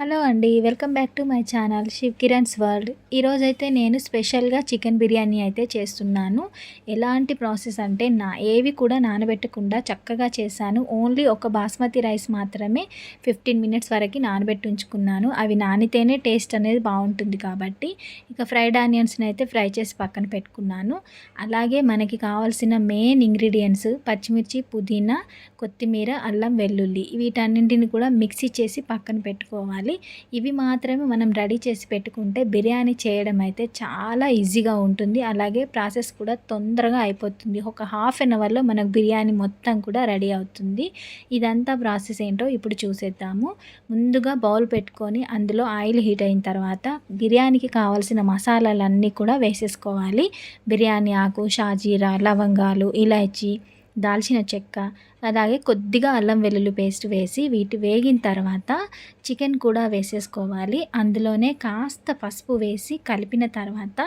Hello అండి welcome back to my channel Shiv Kiran's world. ఈరోజైతే నేను స్పెషల్గా చికెన్ బిర్యానీ అయితే చేస్తున్నాను. ఎలాంటి ప్రాసెస్ అంటే నా ఏవి కూడా నానబెట్టకుండా చక్కగా చేశాను. ఓన్లీ ఒక బాస్మతి రైస్ మాత్రమే ఫిఫ్టీన్ మినిట్స్ వరకు నానబెట్టి ఉంచుకున్నాను. అవి నానితేనే టేస్ట్ అనేది బాగుంటుంది కాబట్టి ఇక ఫ్రైడ్ ఆనియన్స్ని అయితే ఫ్రై చేసి పక్కన పెట్టుకున్నాను. అలాగే మనకి కావాల్సిన మెయిన్ ఇంగ్రీడియంట్స్ పచ్చిమిర్చి పుదీనా కొత్తిమీర అల్లం వెల్లుల్లి వీటన్నింటిని కూడా మిక్సీ చేసి పక్కన పెట్టుకోవాలి. ఇవి మాత్రమే మనం రెడీ చేసి పెట్టుకుంటే బిర్యానీ చేయడం అయితే చాలా ఈజీగా ఉంటుంది. అలాగే ప్రాసెస్ కూడా తొందరగా అయిపోతుంది. ఒక హాఫ్ అన్ అవర్లో మనకు బిర్యానీ మొత్తం కూడా రెడీ అవుతుంది. ఇదంతా ప్రాసెస్ ఏంటో ఇప్పుడు చూసేద్దాము. ముందుగా బౌల్ పెట్టుకొని అందులో ఆయిల్ హీట్ అయిన తర్వాత బిర్యానీకి కావాల్సిన మసాలాలన్నీ కూడా వేసేసుకోవాలి. బిర్యానీ ఆకు షాజీరా లవంగాలు ఇలాచీ దాల్చిన చెక్క అలాగే కొద్దిగా అల్లం వెల్లుల్లి పేస్ట్ వేసి వీటి వేగిన తర్వాత చికెన్ కూడా వేసేసుకోవాలి. అందులోనే కాస్త పసుపు వేసి కలిపిన తర్వాత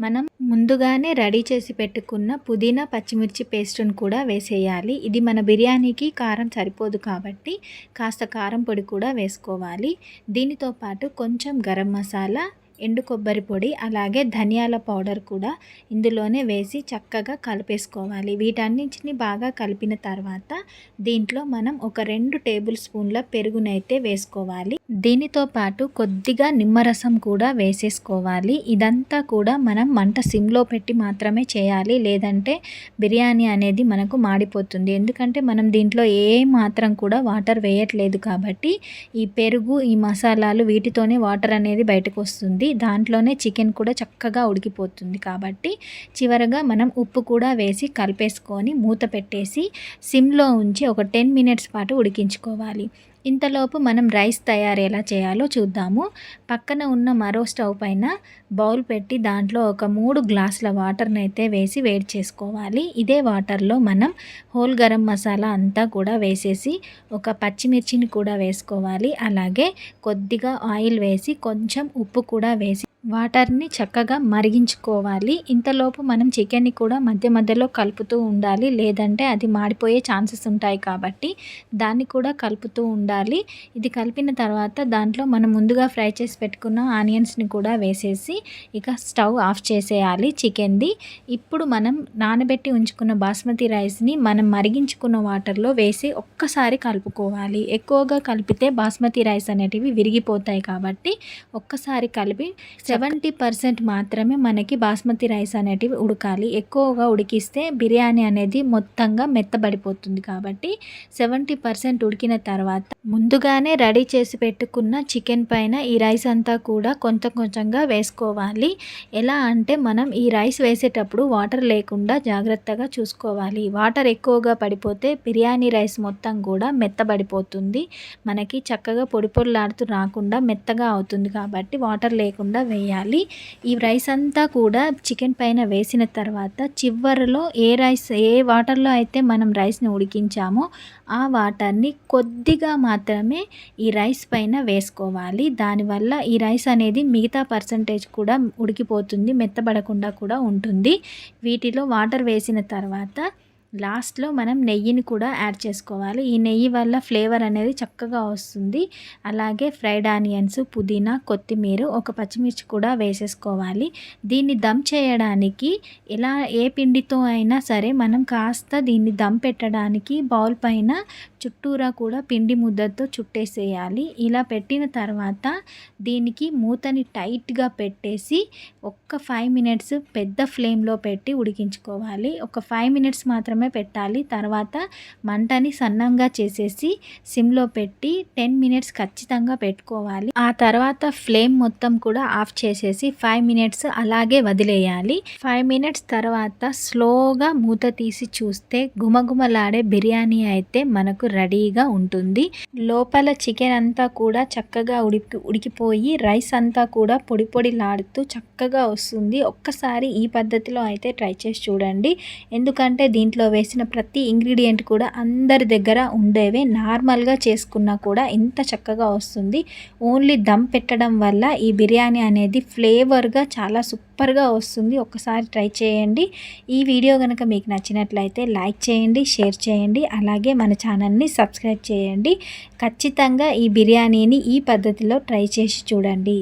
మనం ముందుగానే రెడీ చేసి పెట్టుకున్న పుదీనా పచ్చిమిర్చి పేస్ట్ను కూడా వేసేయాలి. ఇది మన బిర్యానీకి కారం సరిపోదు కాబట్టి కాస్త కారం పొడి కూడా వేసుకోవాలి. దీనితో పాటు కొంచెం గరం మసాలా ఎండు కొబ్బరి పొడి అలాగే ధనియాల పౌడర్ కూడా ఇందులోనే వేసి చక్కగా కలిపేసుకోవాలి. వీటన్నింటిని బాగా కలిపిన తర్వాత దీంట్లో మనం ఒక రెండు టేబుల్ స్పూన్ల పెరుగునైతే వేసుకోవాలి. దీనితో పాటు కొద్దిగా నిమ్మరసం కూడా వేసేసుకోవాలి. ఇదంతా కూడా మనం మంట సిమ్లో పెట్టి మాత్రమే చేయాలి. లేదంటే బిర్యానీ అనేది మనకు మాడిపోతుంది. ఎందుకంటే మనం దీంట్లో ఏ మాత్రం కూడా వాటర్ వేయట్లేదు కాబట్టి ఈ పెరుగు ఈ మసాలాలు వీటితోనే వాటర్ అనేది బయటకు వస్తుంది. దాంట్లోనే చికెన్ కూడా చక్కగా ఉడికిపోతుంది కాబట్టి చివరగా మనం ఉప్పు కూడా వేసి కలిపేసుకొని మూత పెట్టేసి సిమ్లో ఉంచి ఒక టెన్ మినిట్స్ పాటు ఉడికించుకోవాలి. ఇంతలోపు మనం రైస్ తయారు ఎలా చేయాలో చూద్దాము. పక్కన ఉన్న మరో స్టవ్ పైన బౌల్ పెట్టి దాంట్లో ఒక మూడు గ్లాసుల వాటర్ని అయితే వేసి వేడి చేసుకోవాలి. ఇదే వాటర్లో మనం హోల్ గరం మసాలా అంతా కూడా వేసేసి ఒక పచ్చిమిర్చిని కూడా వేసుకోవాలి. అలాగే కొద్దిగా ఆయిల్ వేసి కొంచెం ఉప్పు కూడా వేసి వాటర్ని చక్కగా మరిగించుకోవాలి. ఇంతలోపు మనం చికెన్ని కూడా మధ్య మధ్యలో కలుపుతూ ఉండాలి. లేదంటే అది మాడిపోయే ఛాన్సెస్ ఉంటాయి కాబట్టి దాన్ని కూడా కలుపుతూ ఉండాలి. ఇది కలిపిన తర్వాత దాంట్లో మనం ముందుగా ఫ్రై చేసి పెట్టుకున్న ఆనియన్స్ని కూడా వేసేసి ఇక స్టవ్ ఆఫ్ చేసేయాలి చికెన్ది. ఇప్పుడు మనం నానబెట్టి ఉంచుకున్న బాస్మతి రైస్ని మనం మరిగించుకున్న వాటర్లో వేసి ఒక్కసారి కలుపుకోవాలి. ఎక్కువగా కలిపితే బాస్మతి రైస్ అనేటివి విరిగిపోతాయి కాబట్టి ఒక్కసారి కలిపి సెవెంటీ పర్సెంట్ మాత్రమే మనకి బాస్మతి రైస్ అనేటివి ఉడకాలి. ఎక్కువగా ఉడికిస్తే బిర్యానీ అనేది మొత్తంగా మెత్తబడిపోతుంది కాబట్టి సెవెంటీ పర్సెంట్ ఉడికిన తర్వాత ముందుగానే రెడీ చేసి పెట్టుకున్న చికెన్ పైన ఈ రైస్ అంతా కూడా కొంచెం కొంచెంగా వేసుకోవాలి. ఎలా అంటే మనం ఈ రైస్ వేసేటప్పుడు వాటర్ లేకుండా జాగ్రత్తగా చూసుకోవాలి. వాటర్ ఎక్కువగా పడిపోతే బిర్యానీ రైస్ మొత్తం కూడా మెత్తబడిపోతుంది. మనకి చక్కగా పొడి పొడిలాడుతూ రాకుండా మెత్తగా అవుతుంది కాబట్టి వాటర్ లేకుండా వేయాలి. ఈ రైస్ అంతా కూడా చికెన్ పైన వేసిన తర్వాత చివరిలో ఏ రైస్ ఏ వాటర్లో అయితే మనం రైస్ని ఉడికించామో ఆ వాటర్ని కొద్దిగా మాత్రమే ఈ రైస్ పైన వేసుకోవాలి. దానివల్ల ఈ రైస్ అనేది మిగతా పర్సంటేజ్ కూడా ఉడికిపోతుంది మెత్తబడకుండా కూడా ఉంటుంది. వీటిలో వాటర్ వేసిన తర్వాత లాస్ట్లో మనం నెయ్యిని కూడా యాడ్ చేసుకోవాలి. ఈ నెయ్యి వల్ల ఫ్లేవర్ అనేది చక్కగా వస్తుంది. అలాగే ఫ్రైడ్ ఆనియన్స్ పుదీనా కొత్తిమీర ఒక పచ్చిమిర్చి కూడా వేసేసుకోవాలి. దీన్ని దమ్ చేయడానికి ఎలా ఏ పిండితో అయినా సరే మనం కాస్త దీన్ని దమ్ పెట్టడానికి బౌల్ పైన చుట్టూరా కూడా పిండి ముద్దతో చుట్టేసేయాలి. ఇలా పెట్టిన తర్వాత దీనికి మూతని టైట్గా పెట్టేసి ఒక్క ఫైవ్ మినిట్స్ పెద్ద ఫ్లేమ్లో పెట్టి ఉడికించుకోవాలి. ఒక ఫైవ్ మినిట్స్ మాత్రమే పెట్టాలి. తర్వాత మంటని సన్నంగా చేసేసి సిమ్లో పెట్టి టెన్ మినిట్స్ ఖచ్చితంగా పెట్టుకోవాలి. ఆ తర్వాత ఫ్లేమ్ మొత్తం కూడా ఆఫ్ చేసేసి ఫైవ్ మినిట్స్ అలాగే వదిలేయాలి. ఫైవ్ మినిట్స్ తర్వాత స్లోగా మూత తీసి చూస్తే గుమగుమలాడే బిర్యానీ అయితే మనకు రెడీగా ఉంటుంది. లోపల చికెన్ అంతా కూడా చక్కగా ఉడికి ఉడికిపోయి రైస్ అంతా కూడా పొడి పొడిలాడుతూ చక్కగా వస్తుంది. ఒక్కసారి ఈ పద్ధతిలో అయితే ట్రై చేసి చూడండి. ఎందుకంటే దీంట్లో వేసిన ప్రతి ఇంగ్రీడియంట్ కూడా అందరి దగ్గర ఉండేవే. నార్మల్గా చేసుకున్నా కూడా ఇంత చక్కగా వస్తుంది. ఓన్లీ దమ్ పెట్టడం వల్ల ఈ బిర్యానీ అనేది ఫ్లేవర్గా చాలా సూపర్గా వస్తుంది. ఒక్కసారి ట్రై చేయండి. ఈ వీడియో కనుక మీకు నచ్చినట్లయితే లైక్ చేయండి షేర్ చేయండి అలాగే మన ఛానల్ని సబ్స్క్రైబ్ చేయండి. ఖచ్చితంగా ఈ బిర్యానీని ఈ పద్ధతిలో ట్రై చేసి చూడండి.